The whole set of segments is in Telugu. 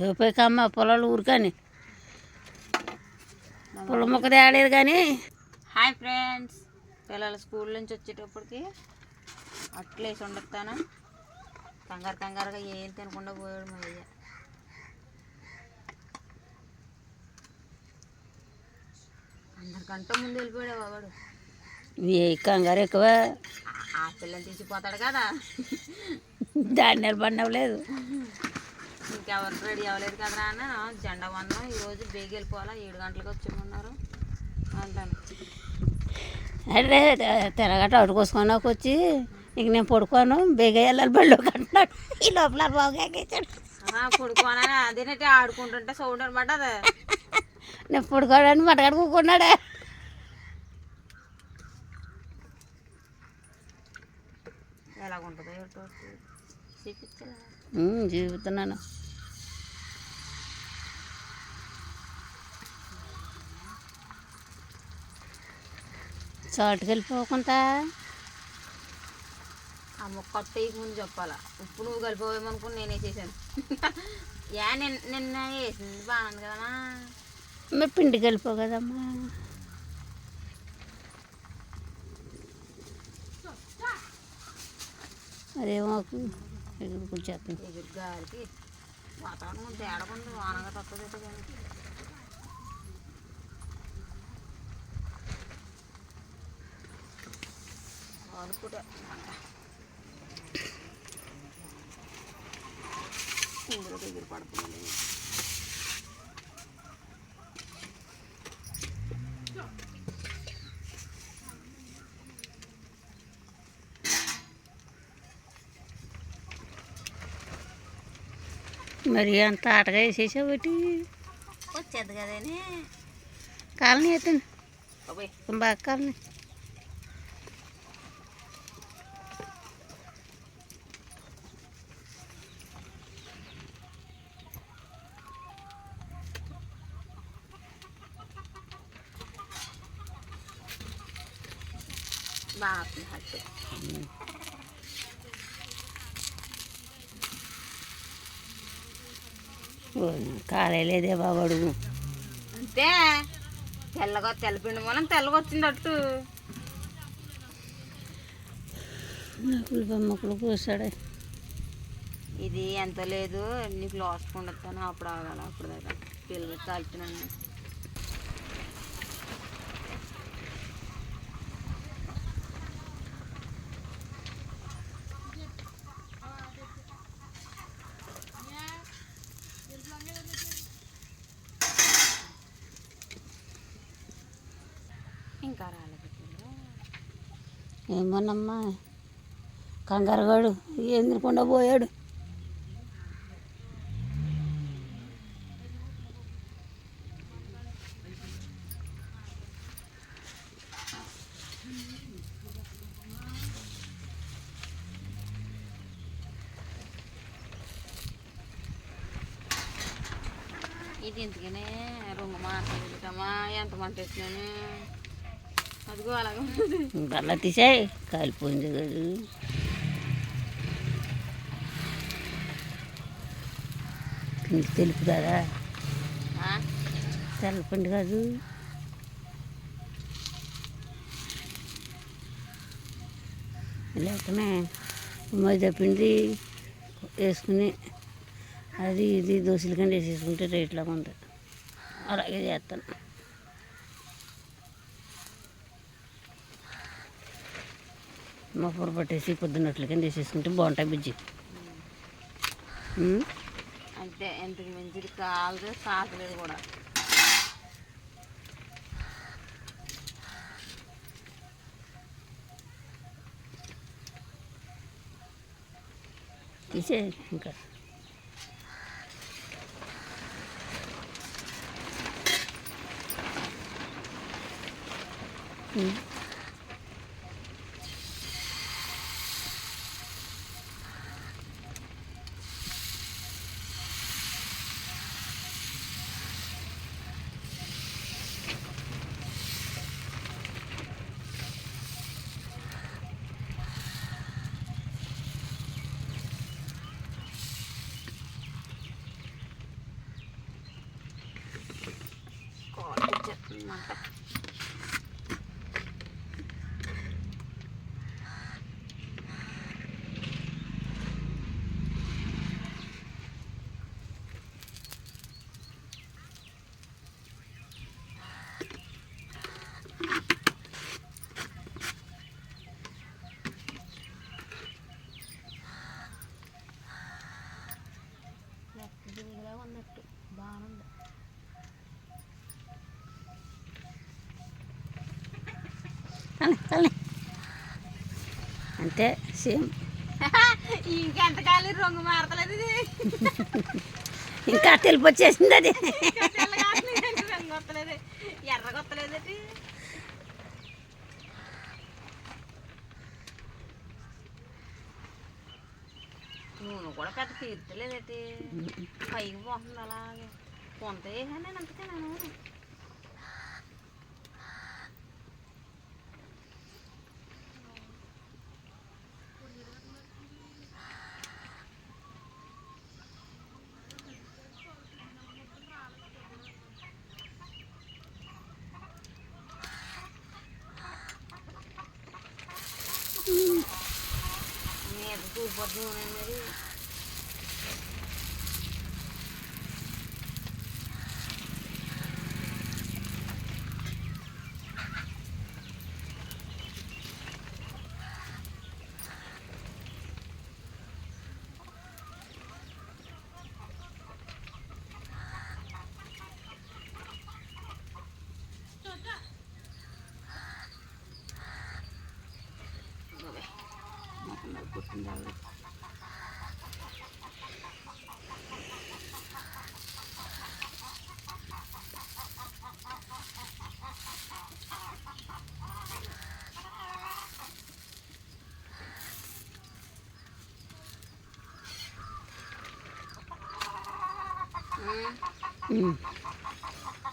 తోపేకమ్మ పొలాలు ఊరికని. పొలం మొక్క తేలేదు కానీ. హాయ్ ఫ్రెండ్స్ పిల్లలు స్కూల్ నుంచి వచ్చేటప్పటికి అట్లేసి వండుతాను కంగారు కంగారుగా ఏం తినకుండా పోయాడు మా అయ్య. అందరికంటే ముందు వెళ్ళిపోయాడు వాడు. ఏ కంగారు ఎక్కువ. ఆ పిల్లని తీసిపోతాడు కదా. దాన్ని నిలబడినవ్వలేదు. ఇంకెవరు రెడీ అవ్వలేదు కదరా అన్న? జెండా వందనం. ఈరోజు బేగి వెళ్ళిపోవాలా? ఏడు గంటలకు వచ్చేమన్నారు అంటాను. అంటే తెరగట అడుకోసుకొని వచ్చి ఇంక నేను పడుకోను బేగ వెళ్ళాలి బళ్ళోకి అంటున్నాడు ఈ లోపల బాగా పడుకోనని అదేనట్టు ఆడుకుంటుంటే సౌండ్ అనమాట అది. నేను పడుకోవడానికి మటగాడు కూకున్నాడే ఎలాగుంటుందో చూపుతున్నాను. చోటుకి వెళ్ళిపోకుండా. ఆ మొక్క ముందు చెప్పాలా. ఉప్పు నువ్వు కలిపోవేమనుకుని నేనే చేశాను. యా నిన్న నిన్న వేసింది బాగుంది కదమ్మా. మీ పిండికి వెళ్ళిపో కదమ్మా. అదే మాకు ఎగురు కొంచెం ఎగురు గాలికి వాతావరణం తేడకుంది వానగా తక్కువ కానీ. అనుకుంటా ఇందులో ఎగురు పడుతుంది. మరి అంత ఆటగా వేసేసావు ఒకటి వచ్చేది కదేనే కాలనీ అయితే బాబాయ్ బాగా కాలనీ బాగా హట్టు కాలేలేదే బాబు అడుగు అంతే. తెల్లగా తెల్లపిండి మూలం తెల్లగా వచ్చింది అట్టు నకులు బొమ్మకులు కూర్చాడే ఇది ఎంత లేదు నీకు లాస్ట్ ఉండొస్తాను అప్పుడు ఆగాలి అప్పుడు దాకా పిల్లలు కాల్చున్నాను. ఏమోనమ్మా? కంగారుగాడు ఎందుకుండా పోయాడు. ఇది ఎందుకనే రొంగు మాట్లాడటమా ఎంత మంట వేసినాను బల్ల తీసాయి కాలిపోయింది కాదు. పిండి తెలుపు కదా ఆ? తెల్లపిండి కాదు. లేకనే మైదా పిండి వేసుకుని అది ఇది దోశల కింద వేసేసుకుంటే రేట్లాగా ఉంది. అలాగే చేస్తాను. మా పొర పట్టేసి పొద్దున్నట్ల కింద వేసేసుకుంటే బాగుంటాయి బుజ్జి. అంతే ఎంతకు మించిది కాదు కాసలేదు కూడా తీసే ఇంకా ఉమ్. అంతే సేమ్ ఇంకెంత కాలి రంగు మారతలేదు ఇంకా తెలుపు వచ్చేసింది అది. ఇంకా తెల్లగా ఉంది, రంగు వస్తలేదు. ఎర్రగా వస్తలేదు అది. నూనె కూడా పెద్ద తీర్చలేదటి పైకి పోతుంది అలాగే. కొంత వేసాను నేను అంతకే నూనె. మీద చూపొద్దు నూనె మరి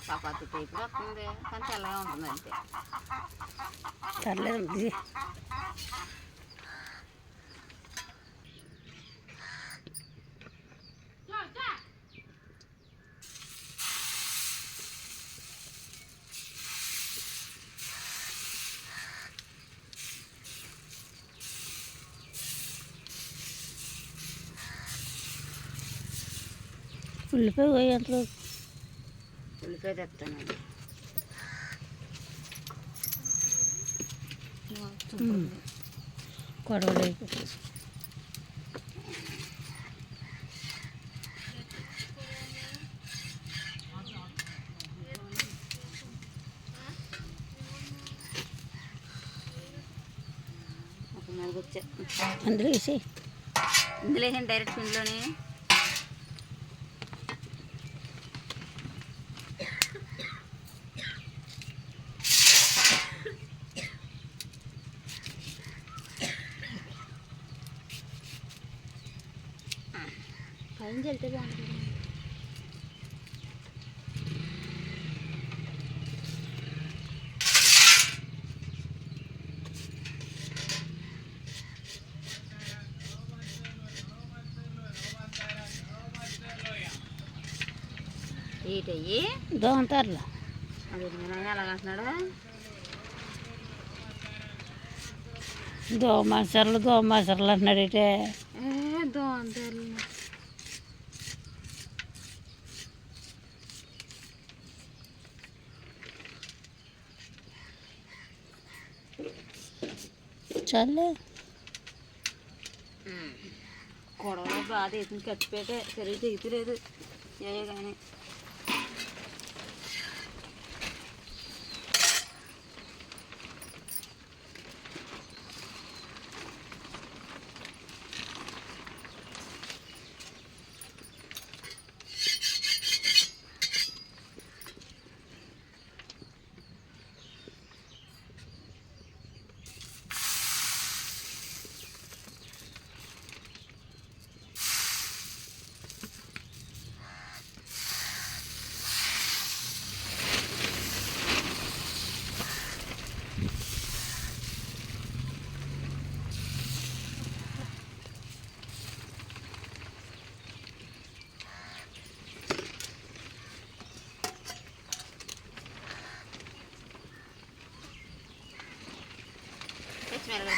చపాతీ టైపులో వస్తుంది. కానీ తెల్లగా ఉంటుంది అంతే పర్లేదు ఉల్లిపాయ పోయేంతలో ఉల్లిపాయ తెస్తాను గొడవలు ఒక మీద వచ్చా అందులో వేసి ఇందులో వేసాను డైరెక్ట్ పిండిలోనే పైన చల్లితే బాగుంటుంది ఏంటయ్యి దోమతారులో అది ఎలాగంటున్నాడు దోమాసర్లు దోమాసర్లు అంటున్నాడైతే ఏ దోంతలు చాలే గొడవలో బాధ వేసింది ఖర్చుపెట్టే సరిగ్గా తెగుతలేదు ఏ కానీ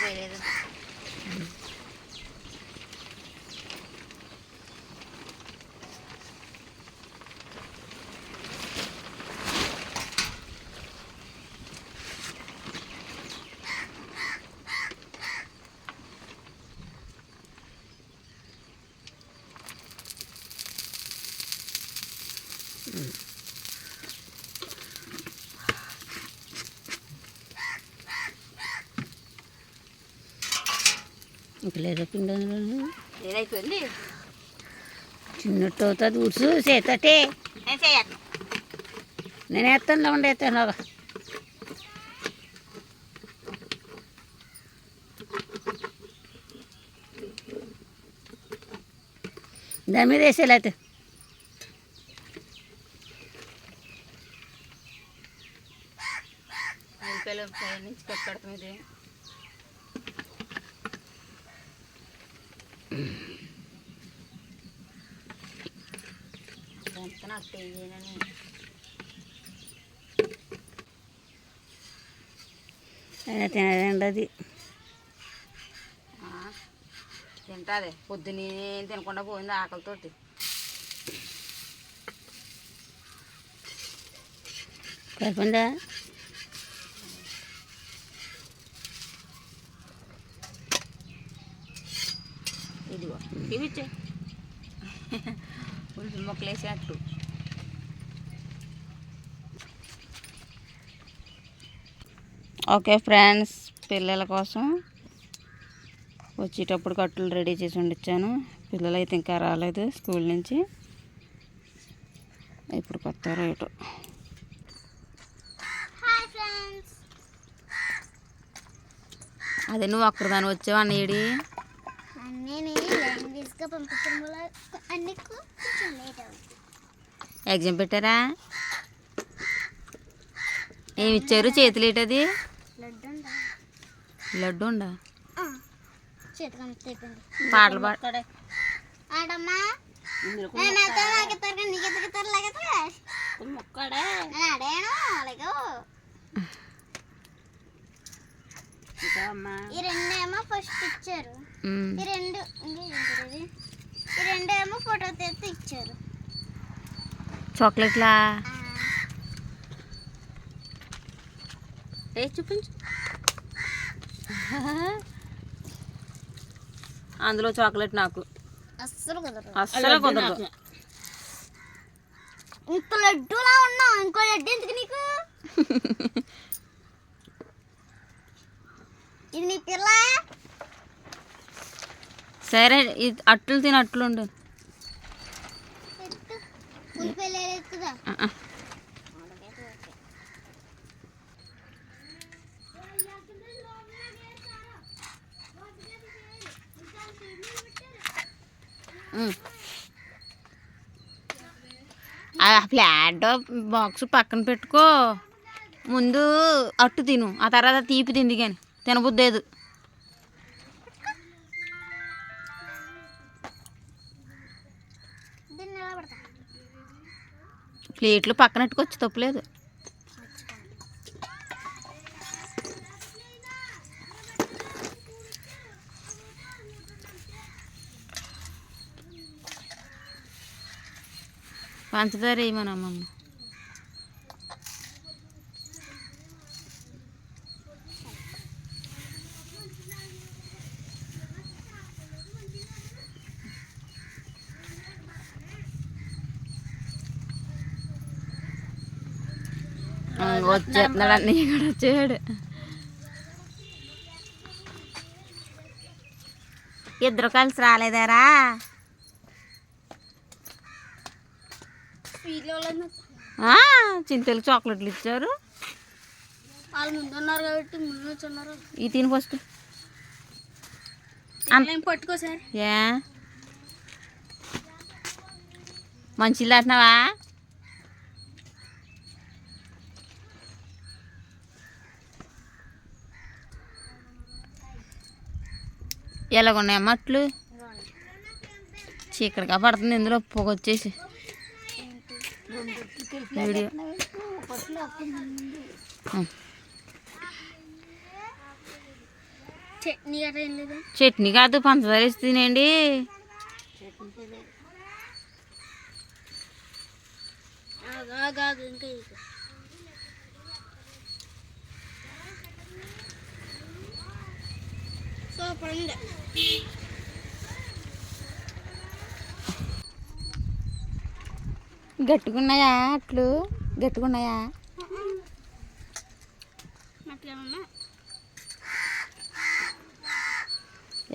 devam edelim. ఇంక లేదా. పిండి ఏదైపోయింది చిన్నట్టు అవుతుంది ఉడుసు చేతటే నేను వేస్తాను ఉండి వేస్తాను దాని మీద వేసేలేతే ఉల్లిపాయలు పై నుంచి కట్ పెడతాం ఇది. తెలియనని అయినా తినదండి అది తింటాది. పొద్దున్న ఏం తినకుండా పోయింది ఆకలితోటి. సరిపోయిందా? ఇదిగో ఇవి ఉల్లి మొక్కలు వేసేటట్టు ఓకే ఫ్రెండ్స్ పిల్లల కోసం వచ్చేటప్పుడు కట్టులు రెడీ చేసి ఉండిచ్చాను. పిల్లలు అయితే ఇంకా రాలేదు స్కూల్ నుంచి. ఇప్పుడు కొత్త రేటు. అదే నువ్వు ఒక్కరిదాని వచ్చావు అవుతుంది ఎగ్జామ్ పెట్టారా? ఏమి ఇచ్చారు? చేతులు ఏంటది లడ్డు ఉండా పాటలు పాడ ఆడమ్మా. ముక్కడే. అలాగే. ఈ రెండు ఏమో ఫస్ట్ ఇచ్చారు. ఈ రెండు? ఈ రెండు ఏమో ఫోటో తీస్తే ఇచ్చారు. చాక్లెట్లా? చూపించు. అందులో చాక్లెట్ నాకు. అస్సలు కుదరదు. అస్సలు కుదరదు. ఇంత లడ్డూలా ఉన్నావు ఇంకో లడ్డు ఎందుకు నీకు? ఇది నీ పిల్ల? సరే ఇది అట్లు తిని అట్లు ఆ, ఫ్లాట్ బాక్స్ పక్కన పెట్టుకో. ముందు అట్టు తిను. ఆ తర్వాత తీపి తింది కానీ తినబుద్దేదు ప్లేట్లు పక్కన పెట్టుకోవచ్చు తప్పులేదు. పంచదార వేయమని అమ్మమ్మ వచ్చేస్తున్నాడు అన్నీ కూడా వచ్చాడు ఇద్దరు కలిసి రాలేదారా? చింతలు చాక్లెట్లు ఇచ్చారు. వాళ్ళు ఉన్నారు కాబట్టి ముందు నుంచి ఉన్నారు. ఈ తిని ఫస్ట్. పట్టుకో సార్. ఏ? మంచిలు దాటినావా ఎలాగున్నాయి మట్లు? చీకటిగా పడుతుంది ఇందులో పొగ వచ్చేసి వీడియో. చట్నీ కాదు పంచదార వేసి. సూపర్ ఉంది. గట్టుకున్నాయా అట్లు? గట్టుకున్నాయా?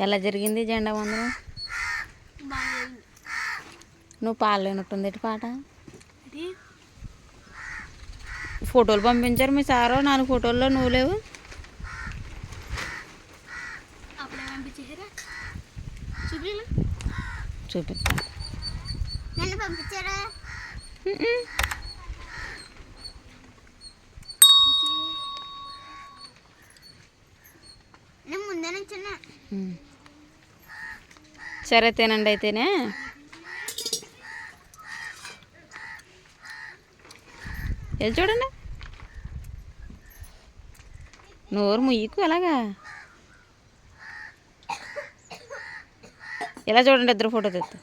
ఎలా జరిగింది జెండా వందనం నువ్వు పాడలేనట్టుంది ఏంటి పాట. ఫోటోలు పంపించారు మీ సారు నాలుగు ఫోటోల్లో నువ్వు లేవు. చూపిస్తా నన్ను పంపించారా నేను ముందే నుంచున్నా ఉమ్. సరే తినండి అయితేనే. వెళ్ళి చూడండి? నోరు ముయ్యకు అలాగా ఇలా చూడండి ఇద్దరు ఫోటో తెస్తా